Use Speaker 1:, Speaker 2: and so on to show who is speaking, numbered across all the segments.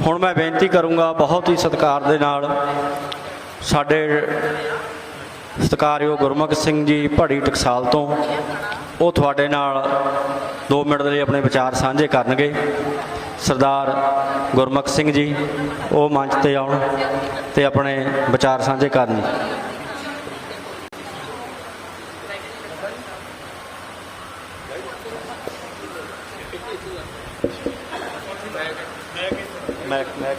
Speaker 1: ਹੁਣ ਮੈਂ ਬੇਨਤੀ ਕਰੂੰਗਾ ਬਹੁਤ ਹੀ ਸਤਿਕਾਰ ਦੇ ਨਾਲ ਸਾਡੇ ਸਤਿਕਾਰਯੋਗ ਗੁਰਮੁਖ ਸਿੰਘ ਜੀ ਭੜੀ ਟਕਸਾਲ ਤੋਂ ਉਹ ਤੁਹਾਡੇ ਨਾਲ 2 ਮਿੰਟ ਦੇ ਲਈ ਆਪਣੇ ਵਿਚਾਰ ਸਾਂਝੇ ਕਰਨਗੇ। ਸਰਦਾਰ ਗੁਰਮੁਖ ਸਿੰਘ ਜੀ, ਉਹ ਮੰਚ ਤੇ ਆਉਣ ਤੇ ਆਪਣੇ ਵਿਚਾਰ ਸਾਂਝੇ ਕਰਨ। ਮੈਂ ਮੈਂ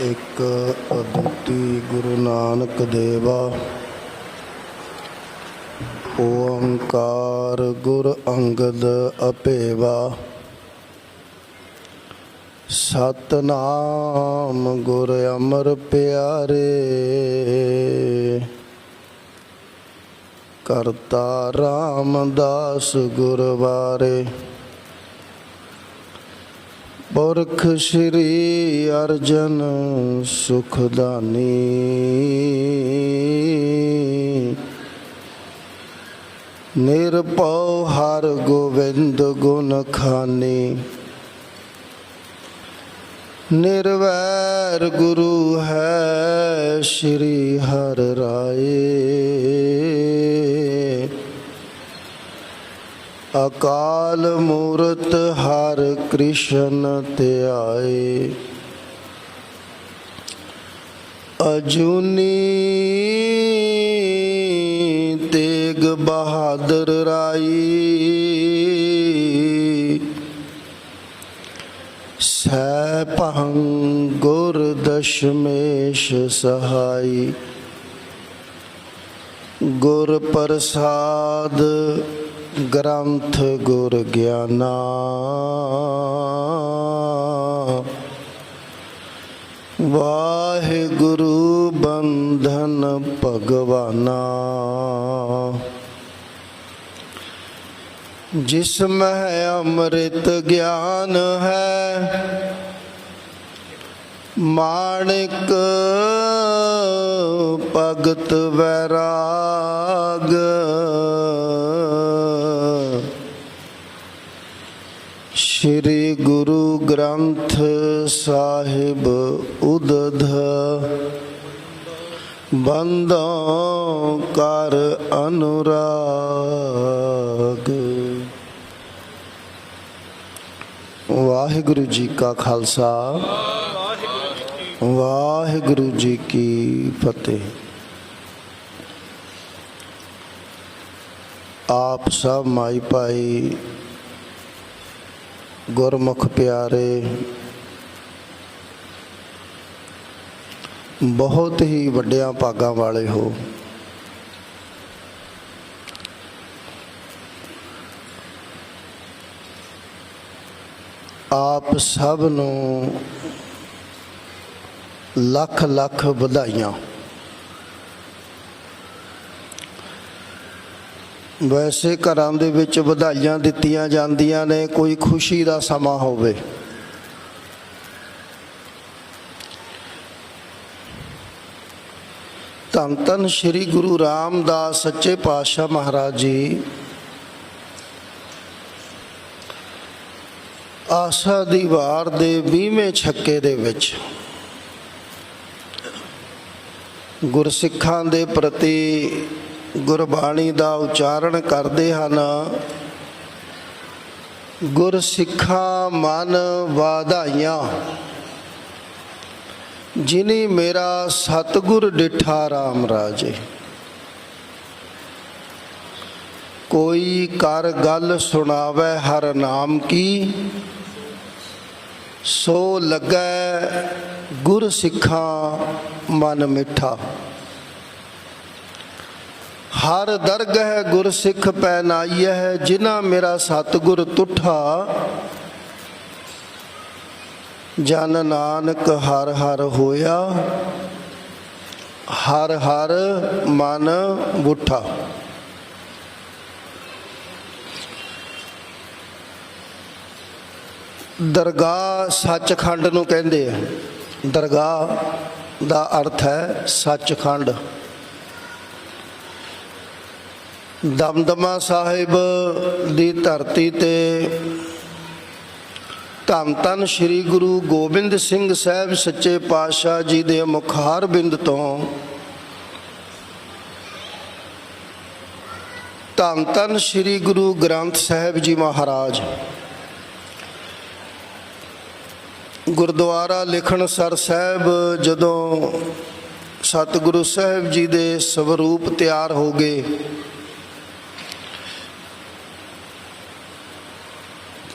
Speaker 2: ਇੱਕ ਅਦੁੱਤੀ ਗੁਰੂ ਨਾਨਕ ਦੇਵਾ ਓੰਕਾਰ ਗੁਰ ਅੰਗਦ ਅਪੇਵਾ। ਸਤਨਾਮ ਗੁਰ ਅਮਰ ਪਿਆਰੇ। ਕਰਤਾ ਰਾਮਦਾਸ ਗੁਰਵਾਰੇ ਪੁਰਖ ਸ਼੍ਰੀ ਅਰਜਨ ਸੁਖਦਾਨੀ। ਨਿਰਭਉ ਹਰ ਗੋਬਿੰਦ ਗੁਣ ਖਾਨੀ। ਨਿਰਵੈਰ ਗੁਰੂ ਹੈ ਸ਼੍ਰੀ ਹਰ ਰਾਏ। ਅਕਾਲ ਮੂਰਤ ਹਰ ਕ੍ਰਿਸ਼ਨ ਧਿਆਏ। ਅਜੂਨੀ ਬਹਾਦਰ ਰਾਈ। ਸੈ ਭੰ ਗੁਰ ਦਸ਼ਮੇਸ਼ ਸਹਾਈ। ਗੁਰ ਪ੍ਰਸਾਦ ਗ੍ਰੰਥ ਗੁਰ ਗਿਆਨਾ। ਵਾਹਿਗੁਰੂ ਬੰਧਨ ਭਗਵਾਨਾ। ਜਿਸ ਮਹਿ ਅੰਮ੍ਰਿਤ ਗਿਆਨ ਹੈ, ਮਾਣਿਕ ਭਗਤ ਵੈਰਾਗ। ਸ੍ਰੀ ਗੁਰੂ ਗ੍ਰੰਥ ਸਾਹਿਬ ਉਦਧ ਬੰਦੋਂ ਕਰ ਅਨੁਰਾਗ। ਵਾਹਿਗੁਰੂ ਜੀ ਕਾ ਖਾਲਸਾ। ਵਾਹਿਗੁਰੂ ਜੀ ਕੀ ਫਤਿਹ। ਆਪ ਸਭ ਮਾਈ ਭਾਈ, ਗੁਰਮੁਖ ਪਿਆਰੇ, ਬਹੁਤ ਹੀ ਵੱਡਿਆਂ ਭਾਗਾਂ ਵਾਲੇ ਹੋ। ਆਪ ਸਭ ਨੂੰ ਲੱਖ ਲੱਖ ਵਧਾਈਆਂ। ਵੈਸੇ ਘਰਾਂ ਦੇ ਵਿੱਚ ਵਧਾਈਆਂ ਦਿੱਤੀਆਂ ਜਾਂਦੀਆਂ ਨੇ, ਕੋਈ ਖੁਸ਼ੀ ਦਾ ਸਮਾਂ ਹੋਵੇ। ਧੰਨ ਧੰਨ ਸ੍ਰੀ ਗੁਰੂ ਰਾਮਦਾਸ ਸੱਚੇ ਪਾਤਸ਼ਾਹ ਮਹਾਰਾਜ ਜੀ। ਆਸਾ ਦੀ ਵਾਰ ਦੇ 20ਵੇਂ ਛੱਕੇ ਦੇ ਵਿੱਚ ਗੁਰਸਿੱਖਾਂ ਦੇ ਪ੍ਰਤੀ ਗੁਰਬਾਣੀ ਦਾ ਉਚਾਰਨ ਕਰਦੇ ਹਨ। ਗੁਰਸਿੱਖਾਂ ਮਨ ਵਾਧਾਈਆਂ, ਜਿਨੀ ਮੇਰਾ ਸਤਗੁਰ ਡਿਠਾ RAM ਰਾਜੇ। ਕੋਈ ਕਰ ਗੱਲ ਸੁਣਾਵੇ ਹਰ ਨਾਮ ਕੀ ਸੋ ਲੱਗੈ ਗੁਰ ਸਿੱਖਾਂ ਮਨ ਮਿੱਠਾ। ਹਰ ਦਰਗਹ ਗੁਰ ਸਿੱਖ ਪੈ ਨਾਈਐ ਜਿਨਾ ਮੇਰਾ ਸਤਗੁਰ ਤੁਠਾ। ਜਨ ਨਾਨਕ ਹਰ ਹਰ ਹੋਇਆ, ਹਰ ਹਰ ਮਨ ਬੁੱਠਾ ਦਰਗਾਹ ਸੱਚਖੰਡ ਨੂੰ ਕਹਿੰਦੇ ਆ। ਦਰਗਾਹ ਦਾ ਅਰਥ ਹੈ ਸੱਚਖੰਡ। ਦਮਦਮਾ ਸਾਹਿਬ ਦੀ ਧਰਤੀ ਤੇ ਧੰਨ ਧੰਨ ਸ੍ਰੀ ਗੁਰੂ ਗੋਬਿੰਦ ਸਿੰਘ ਸਾਹਿਬ ਸੱਚੇ ਪਾਤਸ਼ਾਹ ਜੀ ਦੇ ਮੁਖਾਰ ਬਿੰਦ ਤੋਂ ਧੰਨ ਧੰਨ ਸ੍ਰੀ ਗੁਰੂ ਗ੍ਰੰਥ ਸਾਹਿਬ ਜੀ ਮਹਾਰਾਜ। ਗੁਰਦੁਆਰਾ ਲਿਖਣ ਸਰ ਸਾਹਿਬ, ਜਦੋਂ ਸਤਿਗੁਰੂ ਸਾਹਿਬ ਜੀ ਦੇ ਸਵਰੂਪ ਤਿਆਰ ਹੋ ਗਏ,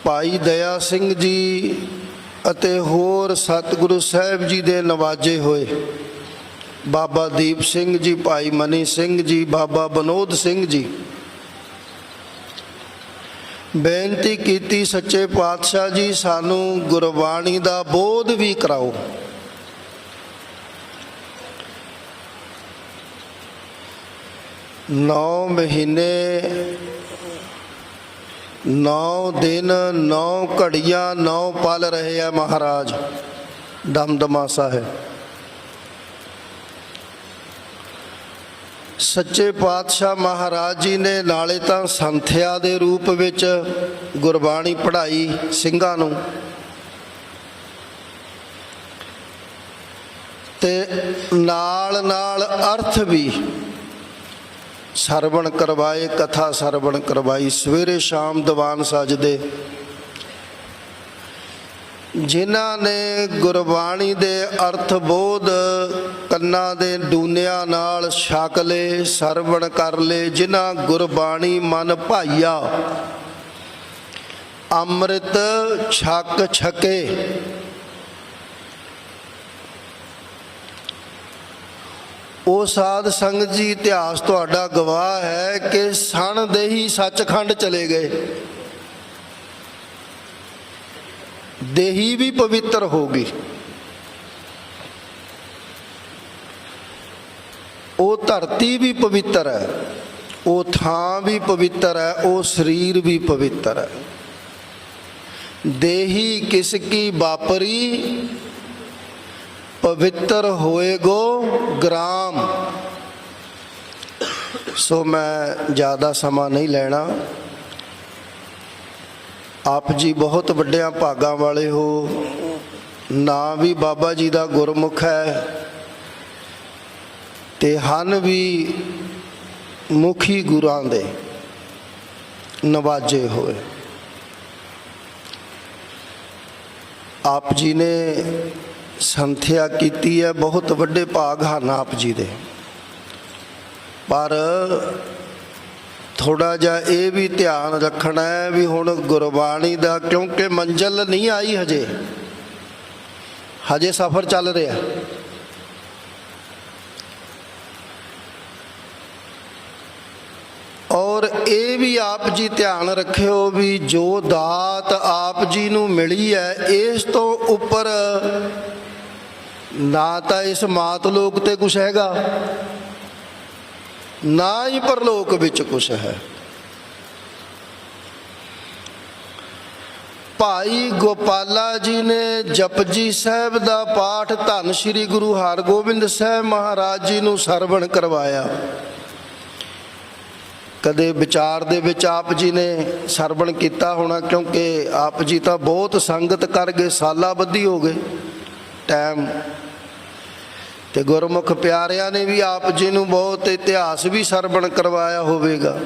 Speaker 2: ਭਾਈ ਦਇਆ ਸਿੰਘ ਜੀ ਅਤੇ ਹੋਰ ਸਤਿਗੁਰੂ ਸਾਹਿਬ ਜੀ ਦੇ ਨਵਾਜੇ ਹੋਏ। ਬਾਬਾ ਦੀਪ ਸਿੰਘ ਜੀ, ਭਾਈ ਮਨੀ ਸਿੰਘ ਜੀ, ਬਾਬਾ ਬਨੋਦ ਸਿੰਘ ਜੀ ਬੇਨਤੀ ਕੀਤੀ ਸੱਚੇ ਪਾਤਸ਼ਾਹ ਜੀ, ਸਾਨੂੰ ਗੁਰਬਾਣੀ ਦਾ ਬੋਧ ਵੀ ਕਰਾਓ। ਨੌ ਮਹੀਨੇ, ਨੌ ਦਿਨ, ਨੌ ਘੜੀਆਂ, ਨੌ ਪਲ ਰਹੇ ਆ ਮਹਾਰਾਜ, ਦਮਦਮਾ ਸਾਹਿਬ। ਸੱਚੇ ਪਾਤਸ਼ਾਹ ਮਹਾਰਾਜ ਜੀ ਨੇ ਨਾਲੇ ਤਾਂ ਸੰਥਿਆ ਦੇ ਰੂਪ ਵਿੱਚ ਗੁਰਬਾਣੀ ਪੜ੍ਹਾਈ ਸਿੰਘਾਂ ਨੂੰ। ਤੇ ਨਾਲ ਨਾਲ ਅਰਥ ਵੀ। ਸਰਵਣ ਕਰਵਾਏ, ਕਥਾ ਸਰਵਣ ਕਰਵਾਈ, ਸਵੇਰੇ ਸ਼ਾਮ ਦੀਵਾਨ ਸਜਦੇ। ਜਿਨ੍ਹਾਂ ਨੇ ਗੁਰਬਾਣੀ ਦੇ ਅਰਥ ਬੋਧ, ਕੰਨਾਂ ਦੇ ਡੂਨਿਆਂ ਨਾਲ ਛਕ ਲਏ ਸਰਵਣ ਕਰ ਲਏ ਜਿਨ੍ਹਾਂ ਗੁਰਬਾਣੀ ਮਨ ਭਾਈਆ। ਅੰਮ੍ਰਿਤ ਛਕ ਛਕੇ। ਉਹ ਸਾਧ ਸੰਗਤ ਜੀ ਇਤਿਹਾਸ ਤੁਹਾਡਾ ਗਵਾਹ ਹੈ ਕਿ ਸਣ ਦੇ ਹੀ ਸੱਚਖੰਡ ਚਲੇ ਗਏ। ਦੇਹੀ ਵੀ ਪਵਿੱਤਰ ਹੋ ਗਈ। ਉਹ ਧਰਤੀ ਵੀ ਪਵਿੱਤਰ ਹੈ, ਉਹ ਥਾਂ ਵੀ ਪਵਿੱਤਰ ਹੈ, ਉਹ ਸਰੀਰ ਵੀ ਪਵਿੱਤਰ ਹੈ। ਦੇਹੀ ਕਿਸ ਕੀ ਬਾਪਰੀ ਪਵਿੱਤਰ ਹੋਏਗੋ ਗ੍ਰਾਮ। ਸੋ ਮੈਂ ਜ਼ਿਆਦਾ ਸਮਾਂ ਨਹੀਂ ਲੈਣਾ। ਆਪ ਜੀ ਬਹੁਤ ਵੱਡਿਆਂ ਭਾਗਾਂ ਵਾਲੇ ਹੋ। ਨਾਂ ਵੀ ਬਾਬਾ ਜੀ ਦਾ ਗੁਰਮੁਖ ਹੈ। ਤੇ ਹਨ ਵੀ ਮੁਖੀ ਗੁਰਾਂ ਦੇ ਨਵਾਜੇ ਹੋਏ। ਆਪ ਜੀ ਨੇ ਸੰਥਿਆ ਕੀਤੀ ਹੈ। ਬਹੁਤ ਵੱਡੇ ਭਾਗ ਹਨ ਆਪ ਜੀ ਦੇ। ਪਰ ਥੋੜਾ ਜਿਹਾ ਇਹ ਵੀ ਧਿਆਨ ਰੱਖਣਾ ਹੈ ਵੀ ਹੁਣ ਗੁਰਬਾਣੀ ਦਾ ਕਿਉਂਕਿ ਮੰਜ਼ਲ ਨਹੀਂ ਆਈ ਹਜੇ। ਹਜੇ ਸਫ਼ਰ ਚੱਲ ਰਿਹਾ। ਔਰ ਇਹ ਵੀ ਆਪ ਜੀ ਧਿਆਨ ਰੱਖਿਓ ਵੀ ਜੋ ਦਾਤ ਆਪ ਜੀ ਨੂੰ ਮਿਲੀ ਹੈ, ਇਸ ਤੋਂ ਉੱਪਰ ਨਾ ਤਾਂ ਇਸ ਮਾਤ ਲੋਕ ਤੇ ਕੁਝ ਹੈਗਾ। ਨਾ ਹੀ ਪਰਲੋਕ ਵਿੱਚ ਕੁਛ ਹੈ। ਭਾਈ ਗੋਪਾਲਾ ਜੀ ਨੇ ਜਪਜੀ ਸਾਹਿਬ ਦਾ ਪਾਠ ਧੰਨ ਸ੍ਰੀ ਗੁਰੂ ਹਰਗੋਬਿੰਦ ਸਾਹਿਬ ਮਹਾਰਾਜ ਜੀ ਨੂੰ ਸਰਵਣ ਕਰਵਾਇਆ। ਕਦੇ ਵਿਚਾਰ ਦੇ ਵਿੱਚ ਆਪ ਜੀ ਨੇ ਸਰਵਣ ਕੀਤਾ ਹੋਣਾ ਕਿਉਂਕਿ ਆਪ ਜੀ ਤਾਂ ਬਹੁਤ ਸੰਗਤ ਕਰ ਗਏ, ਸਾਲਾ ਬੱਧੀ ਹੋ ਗਏ। ਟਾਈਮ ਤੇ ਗੁਰਮੁਖ ਪਿਆਰਿਆਂ ਨੇ ਵੀ ਆਪ ਜੀ ਨੂੰ ਬਹੁਤ ਇਤਿਹਾਸ ਵੀ ਸਰਵਣ ਕਰਵਾਇਆ ਹੋਵੇਗਾ।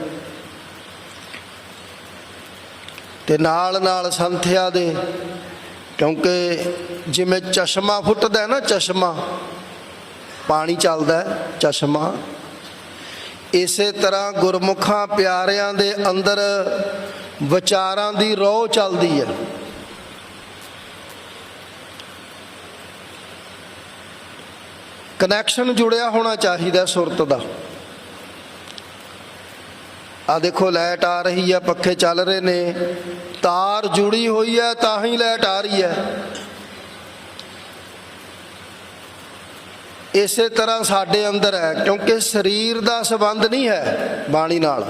Speaker 2: ਤੇ ਨਾਲ ਨਾਲ ਸੰਥਿਆ ਦੇ, ਕਿਉਂਕਿ ਜਿਵੇਂ ਚਸ਼ਮਾ ਫੁੱਟਦਾ ਨਾ ਚਸ਼ਮਾ, ਪਾਣੀ ਚੱਲਦਾ ਚਸ਼ਮਾ, ਇਸੇ ਤਰ੍ਹਾਂ ਗੁਰਮੁਖਾਂ ਪਿਆਰਿਆਂ ਦੇ ਅੰਦਰ ਵਿਚਾਰਾਂ ਦੀ ਰੋਹ ਚੱਲਦੀ ਹੈ। ਕਨੈਕਸ਼ਨ ਜੁੜਿਆ ਹੋਣਾ ਚਾਹੀਦਾ ਸੁਰਤ ਦਾ। ਆ ਦੇਖੋ ਲਾਈਟ ਆ ਰਹੀ ਹੈ, ਪੱਖੇ ਚੱਲ ਰਹੇ ਨੇ। ਤਾਰ ਜੁੜੀ ਹੋਈ ਹੈ, ਤਾਂ ਹੀ ਲਾਈਟ ਆ ਰਹੀ ਹੈ। ਇਸੇ ਤਰ੍ਹਾਂ ਸਾਡੇ ਅੰਦਰ ਹੈ, ਕਿਉਂਕਿ ਸਰੀਰ ਦਾ ਸੰਬੰਧ ਨਹੀਂ ਹੈ ਬਾਣੀ ਨਾਲ।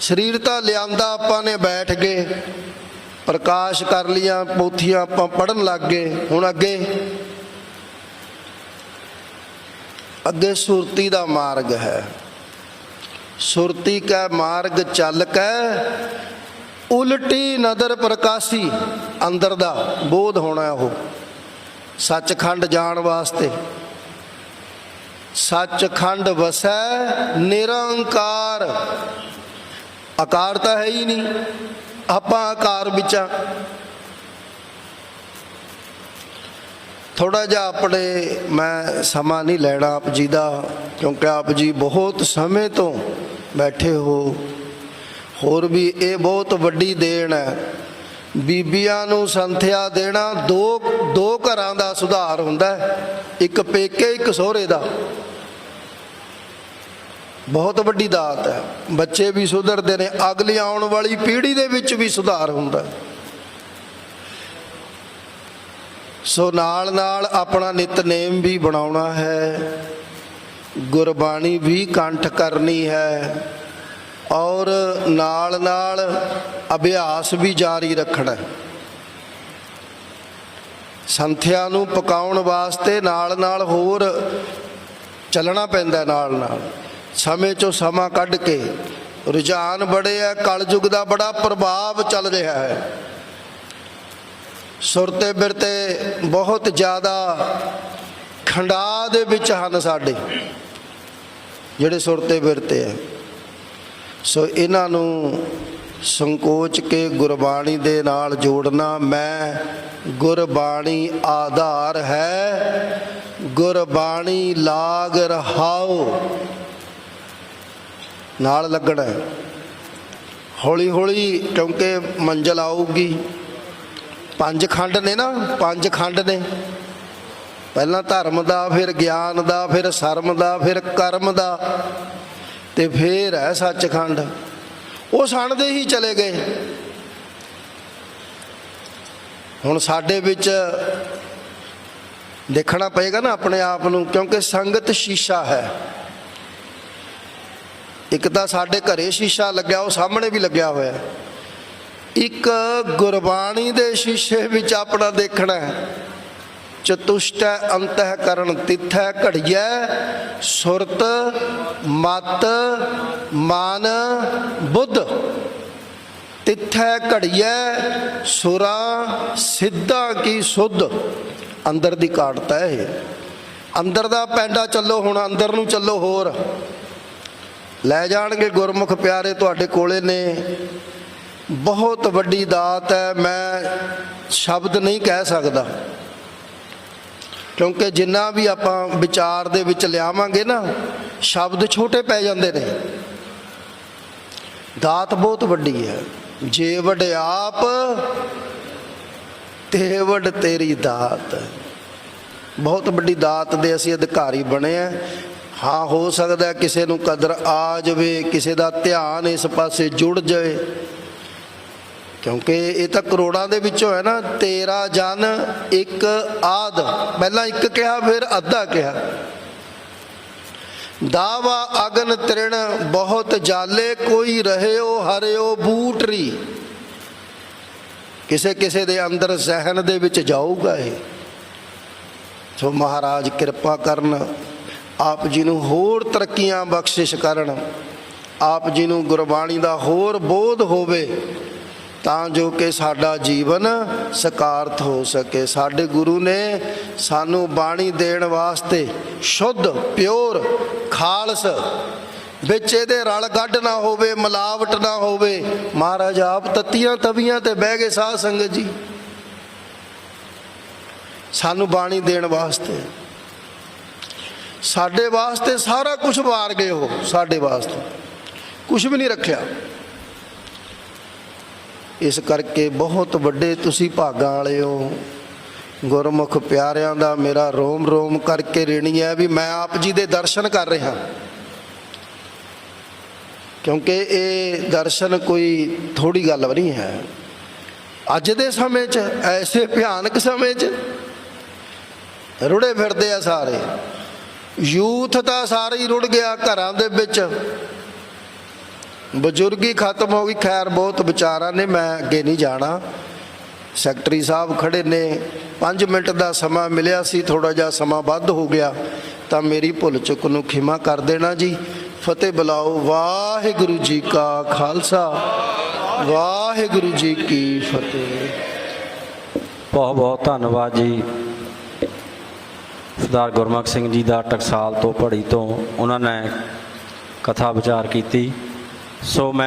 Speaker 2: ਸਰੀਰ ਤਾਂ ਲਿਆਂਦਾ ਆਪਾਂ ਨੇ ਬੈਠ ਗਏ ਪ੍ਰਕਾਸ਼ ਕਰ ਲੀਆਂ, ਪੋਥੀਆਂ ਆਪਾਂ ਪੜਨ ਲੱਗ ਗਏ, ਹੁਣ ਅੱਗੇ ਅੱਗੇ ਸੁਰਤੀ ਦਾ ਮਾਰਗ ਹੈ। ਸੁਰਤੀ ਕੈ ਮਾਰਗ ਚੱਲ ਕੈ, ਉਲਟੀ ਨਦਰ ਪ੍ਰਕਾਸ਼ੀ ਅੰਦਰ ਦਾ ਬੋਧ ਹੋਣਾ ਉਹ। ਸੱਚਖੰਡ ਜਾਣ ਵਾਸਤੇ। ਸੱਚਖੰਡ ਵਸੈ ਨਿਰੰਕਾਰ। ਆਕਾਰ ਤਾਂ ਹੈ ਹੀ ਨਹੀਂ। ਆਪਾਂ ਆਕਾਰ ਵਿੱਚ ਆ। ਥੋੜਾ ਜਿਹਾ ਆਪਣੇ ਮੈਂ ਸਮਾਂ ਨਹੀਂ ਲੈਣਾ ਆਪ ਜੀ ਦਾ, ਕਿਉਂਕਿ ਆਪ ਜੀ ਬਹੁਤ ਸਮੇਂ ਤੋਂ ਬੈਠੇ ਹੋ। ਹੋਰ ਵੀ ਇਹ ਬਹੁਤ ਵੱਡੀ ਦੇਣ ਹੈ। ਬੀਬੀਆਂ ਨੂੰ ਸੰਥਿਆ ਦੇਣਾ ਦੋ ਦੋ ਘਰਾਂ ਦਾ ਸੁਧਾਰ ਹੁੰਦਾ ਇੱਕ ਪੇਕੇ, ਇੱਕ ਸਹੁਰੇ ਦਾ। ਬਹੁਤ ਵੱਡੀ ਦਾਤ ਹੈ। ਬੱਚੇ ਵੀ ਸੁਧਰਦੇ ਨੇ, ਅਗਲੀ ਆਉਣ ਵਾਲੀ ਪੀੜ੍ਹੀ ਦੇ ਵਿੱਚ ਵੀ ਸੁਧਾਰ ਹੁੰਦਾ ਹੈ। ਸੋ ਨਾਲ ਨਾਲ ਆਪਣਾ ਨਿਤਨੇਮ ਵੀ ਬਣਾਉਣਾ ਹੈ। ਗੁਰਬਾਣੀ ਵੀ ਕੰਠ ਕਰਨੀ ਹੈ। ਔਰ ਨਾਲ ਨਾਲ ਅਭਿਆਸ ਵੀ ਜਾਰੀ ਰੱਖਣਾ। ਹੈ। ਸੰਥਿਆ ਨੂੰ ਪਕਾਉਣ ਵਾਸਤੇ ਨਾਲ ਨਾਲ ਹੋਰ ਚੱਲਣਾ ਪੈਂਦਾ ਨਾਲ ਨਾਲ। ਸਮੇਂ ਚੋਂ ਸਮਾਂ ਕੱਢ ਕੇ ਰੁਝਾਨ ਬੜੇ ਹੈ। ਕਲਯੁਗ ਦਾ ਬੜਾ ਪ੍ਰਭਾਵ ਚੱਲ ਰਿਹਾ ਹੈ। ਸੁਰਤੇ ਬਿਰਤੇ ਬਹੁਤ ਜ਼ਿਆਦਾ ਖੰਡਾ ਦੇ ਵਿੱਚ ਹਨ ਸਾਡੇ, ਜਿਹੜੇ ਸੁਰਤੇ ਬਿਰਤੇ ਹੈ ਸੋ ਇਹਨਾਂ ਨੂੰ ਸੰਕੋਚ ਕੇ ਗੁਰਬਾਣੀ ਦੇ ਨਾਲ ਜੋੜਨਾ, ਮੈਂ ਗੁਰਬਾਣੀ ਆਧਾਰ ਹੈ, ਗੁਰਬਾਣੀ ਲਾਗ ਰਹਾਓ। ਨਾਲ ਲੱਗਣਾ ਹੌਲੀ ਹੌਲੀ ਕਿਉਂਕਿ ਮੰਜ਼ਲ ਆਊਗੀ ਪੰਜ ਖੰਡ ਨੇ ਨਾ, ਪੰਜ ਖੰਡ ਨੇ। ਪਹਿਲਾਂ ਧਰਮ ਦਾ, ਫਿਰ ਗਿਆਨ ਦਾ, ਫਿਰ ਸ਼ਰਮ ਦਾ, ਫਿਰ ਕਰਮ ਦਾ ਤੇ ਫਿਰ ਹੈ ਸੱਚਖੰਡ। ਉਹ ਸਣਦੇ ਹੀ ਚਲੇ ਗਏ। ਹੁਣ ਸਾਡੇ ਵਿੱਚ ਦੇਖਣਾ ਪਏਗਾ ਨਾ ਆਪਣੇ ਆਪ ਨੂੰ, ਕਿਉਂਕਿ ਸੰਗਤ ਸ਼ੀਸ਼ਾ ਹੈ। ਇੱਕ ਤਾਂ ਸਾਡੇ ਘਰੇ ਸ਼ੀਸ਼ਾ ਲੱਗਿਆ, ਉਹ ਸਾਹਮਣੇ ਵੀ ਲੱਗਿਆ ਹੋਇਆ। ਇੱਕ ਗੁਰਬਾਣੀ ਦੇ ਸ਼ੀਸ਼ੇ ਵਿੱਚ ਆਪਣਾ ਦੇਖਣਾ ਹੈ। ਚਤੁਸ਼ਟੈ ਅੰਤఃਕਰਨ ਤਿਥੈ ਘੜੀਐ, ਸੁਰਤ, ਮਤ, ਮਨ, ਬੁੱਧ। ਤਿੱਥੈ ਘੜੀਐ, ਸੁਰਾ, ਸਿੱਧਾ ਕੀ ਸੁਧ। ਅੰਦਰ ਦੀ ਕਾਟਤ ਹੈ ਇਹ। ਅੰਦਰ ਦਾ ਪੈਂਡਾ ਚੱਲੋ ਹੁਣ, ਅੰਦਰ ਨੂੰ ਚੱਲੋ ਹੋਰ। ਲੈ ਜਾਣਗੇ ਗੁਰਮੁਖ ਪਿਆਰੇ ਤੁਹਾਡੇ ਕੋਲੇ ਨੇ। ਬਹੁਤ ਵੱਡੀ ਦਾਤ ਹੈ, ਮੈਂ ਸ਼ਬਦ ਨਹੀਂ ਕਹਿ ਸਕਦਾ। ਕਿਉਂਕਿ ਜਿੰਨਾ ਵੀ ਆਪਾਂ ਵਿਚਾਰ ਦੇ ਵਿੱਚ ਲਿਆਵਾਂਗੇ ਨਾ, ਸ਼ਬਦ ਛੋਟੇ ਪੈ ਜਾਂਦੇ ਨੇ। ਦਾਤ ਬਹੁਤ ਵੱਡੀ ਹੈ। ਜੇ ਵਡਿਆਪ ਤੇ ਵਡ ਤੇਰੀ ਦਾਤ। ਬਹੁਤ ਵੱਡੀ ਦਾਤ ਦੇ ਅਸੀਂ ਅਧਿਕਾਰੀ ਬਣੇ ਆ। ਹਾਂ, ਹੋ ਸਕਦਾ ਕਿਸੇ ਨੂੰ ਕਦਰ ਆ ਜਾਵੇ, ਕਿਸੇ ਦਾ ਧਿਆਨ ਇਸ ਪਾਸੇ ਜੁੜ ਜਾਵੇ। ਕਿਉਂਕਿ ਇਹ ਤਾਂ ਕਰੋੜਾਂ ਦੇ ਵਿੱਚੋਂ ਹੈ ਨਾ, ਤੇਰਾ ਜਨ ਇੱਕ ਆਦ। ਪਹਿਲਾਂ ਇੱਕ ਕਿਹਾ, ਫਿਰ ਅੱਧਾ ਕਿਹਾ। ਦਾਵਾ ਅਗਨ ਤ੍ਰਿਣ, ਬਹੁਤ ਜਾਲੇ ਕੋਈ ਰਹਿਓ, ਹਰਿਓ ਬੂਟਰੀ। ਕਿਸੇ ਕਿਸੇ ਦੇ ਅੰਦਰ ਜ਼ਹਿਨ ਦੇ ਵਿੱਚ ਜਾਊਗਾ ਇਹ। ਸੋ ਮਹਾਰਾਜ ਕਿਰਪਾ ਕਰਨ, ਆਪ ਜੀ ਨੂੰ ਹੋਰ ਤਰੱਕੀਆਂ ਬਖਸ਼ਿਸ਼ ਕਰਨ। ਆਪ ਜੀ ਨੂੰ ਗੁਰਬਾਣੀ ਦਾ ਹੋਰ ਬੋਧ ਹੋਵੇ। ਤਾਂ ਜੋ ਕਿ ਸਾਡਾ ਜੀਵਨ ਸਕਾਰਥ ਹੋ ਸਕੇ। ਸਾਡੇ ਗੁਰੂ ਨੇ ਸਾਨੂੰ ਬਾਣੀ ਦੇਣ ਵਾਸਤੇ ਸ਼ੁੱਧ, ਪਿਓਰ, ਖਾਲਸ ਵਿੱਚ ਇਹਦੇ ਰਲ ਗੱਡ ਨਾ ਹੋਵੇ, ਮਿਲਾਵਟ ਨਾ ਹੋਵੇ। ਮਹਾਰਾਜ ਆਪ ਤਤੀਆਂ ਤਵੀਆਂ ਤੇ ਬਹਿ ਗਏ ਸਾਧ ਸੰਗਤ ਜੀ। ਸਾਨੂੰ ਬਾਣੀ ਦੇਣ ਵਾਸਤੇ। ਸਾਡੇ ਵਾਸਤੇ ਸਾਰਾ ਕੁਝ ਵਾਰ ਗਏ ਉਹ, ਸਾਡੇ ਵਾਸਤੇ। ਕੁਝ ਵੀ ਨਹੀਂ ਰੱਖਿਆ। ਇਸ ਕਰਕੇ ਬਹੁਤ ਵੱਡੇ ਤੁਸੀਂ ਭਾਗਾਂ ਵਾਲੇ ਹੋ। ਗੁਰਮੁਖ ਪਿਆਰਿਆਂ ਦਾ ਮੇਰਾ ਰੋਮ ਰੋਮ ਕਰਕੇ ਰੇਣੀ ਹੈ ਵੀ ਮੈਂ ਆਪ ਜੀ ਦੇ ਦਰਸ਼ਨ ਕਰ ਰਿਹਾ। ਕਿਉਂਕਿ ਇਹ ਦਰਸ਼ਨ ਕੋਈ ਥੋੜੀ ਗੱਲ ਨਹੀਂ ਹੈ। ਅੱਜ ਦੇ ਸਮੇਂ 'ਚ, ਐਸੇ ਭਿਆਨਕ ਸਮੇਂ 'ਚ ਰੁੜੇ ਫਿਰਦੇ ਆ ਸਾਰੇ। ਯੂਥ ਤਾਂ ਸਾਰੇ ਹੀ ਰੁੜ ਗਿਆ ਘਰਾਂ ਦੇ ਵਿੱਚ। ਬਜ਼ੁਰਗੀ ਖਤਮ ਹੋ ਗਈ। ਖੈਰ, ਬਹੁਤ ਵਿਚਾਰਾਂ ਨੇ, ਮੈਂ ਅੱਗੇ ਨਹੀਂ ਜਾਣਾ। ਸੈਕਟਰੀ ਸਾਹਿਬ ਖੜੇ ਨੇ। 5 ਮਿੰਟ ਦਾ ਸਮਾਂ ਮਿਲਿਆ ਸੀ ਥੋੜਾ ਜਿਹਾ ਸਮਾਂ ਵੱਧ ਹੋ ਗਿਆ। ਤਾਂ ਮੇਰੀ ਭੁੱਲ ਚੁੱਕ ਨੂੰ ਖਿਮਾ ਕਰ ਦੇਣਾ ਜੀ। ਫਤਿਹ ਬੁਲਾਓ। ਵਾਹਿਗੁਰੂ ਜੀ ਕਾ ਖਾਲਸਾ। ਵਾਹਿਗੁਰੂ ਜੀ ਕੀ ਫਤਿਹ।
Speaker 1: ਬਹੁਤ ਬਹੁਤ ਧੰਨਵਾਦ ਜੀ। ਸਰਦਾਰ ਗੁਰਮੁਖ ਸਿੰਘ ਜੀ ਦਾ ਟਕਸਾਲ ਤੋਂ ਪੜੀ ਤੋਂ ਉਹਨਾਂ ਨੇ ਕਥਾ ਵਿਚਾਰ ਕੀਤੀ। ਸੋ ਮੈਂ